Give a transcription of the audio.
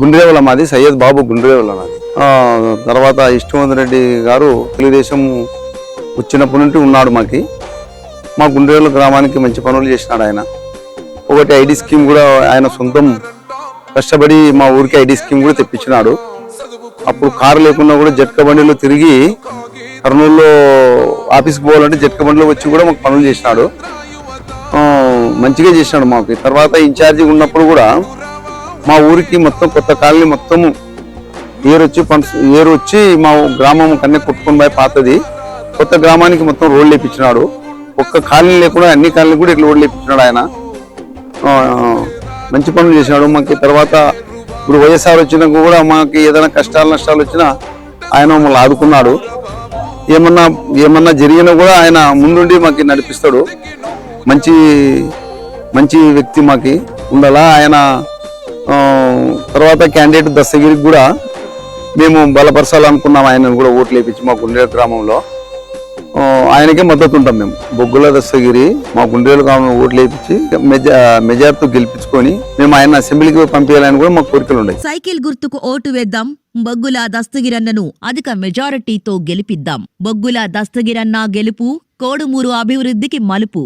గుండ్రేవుల మాది సయ్యద్ బాబు గుండ్రేవుల నాది తర్వాత ఇష్టవంత్ రెడ్డి గారు తెలుగుదేశం వచ్చినప్పటి నుండి ఉన్నాడు మాకి. మా గుండ్రేవుల గ్రామానికి మంచి పనులు చేసినాడు ఆయన. ఒకటి ఐడి స్కీమ్ కూడా ఆయన సొంతం కష్టపడి మా ఊరికి ఐడి స్కీమ్ కూడా తెప్పించినాడు. అప్పుడు కారు లేకున్నా కూడా జట్క బండిలో తిరిగి కర్నూలులో ఆఫీస్కి పోవాలంటే జట్క బండిలో వచ్చి కూడా మాకు పనులు చేసినాడు. మంచిగా చేసినాడు మాకు. తర్వాత ఇన్ఛార్జి ఉన్నప్పుడు కూడా మా ఊరికి మొత్తం కొత్త కాలనీ మొత్తం ఏరు వచ్చి పంట ఏరు వచ్చి మా గ్రామం కన్నా కొట్టుకొని పోయి పాతది. కొత్త గ్రామానికి మొత్తం రోడ్లు వేయించినాడు ఒక్క కాలనీ లేకుండా అన్ని కాలనీ కూడా ఇట్లా రోడ్లు వేయించినాడు ఆయన. మంచి పనులు చేసినాడు. మాకు తర్వాత ఇప్పుడు వైఎస్ఆర్ వచ్చినా కూడా మాకు ఏదైనా కష్టాలు నష్టాలు వచ్చినా ఆయన మమ్మల్ని ఆదుకున్నాడు. ఏమన్నా ఏమన్నా జరిగినా కూడా ఆయన ముందుండి మాకు నడిపిస్తాడు. మంచి మంచి వ్యక్తి మాకి. ఉండాలా ఆయన తర్వాత క్యాండిడేట్ దస్తగిరికి కూడా మేము బలపరచాలనుకున్నాం ఆయనను కూడా ఓట్లు వేయించి మా గుండెల గ్రామంలో. ఆయనకే మద్దతు ఉంటాం మేము. బొగ్గుల దస్తగిరి మా గుండెల గ్రామంలో ఓట్లు వేయించి మెజా మెజార్టీతో గెలిపించుకొని మేము ఆయన అసెంబ్లీకి పంపించాలని కూడా మా కోరికలు ఉన్నాయి. సైకిల్ గుర్తుకు ఓటు వేద్దాం. బొగ్గుల దస్తగిరన్నను అధిక మెజారిటీతో గెలిపిద్దాం. బొగ్గుల దస్తగిరన్న గెలుపు కోడుమూరు అభివృద్ధికి మలుపు.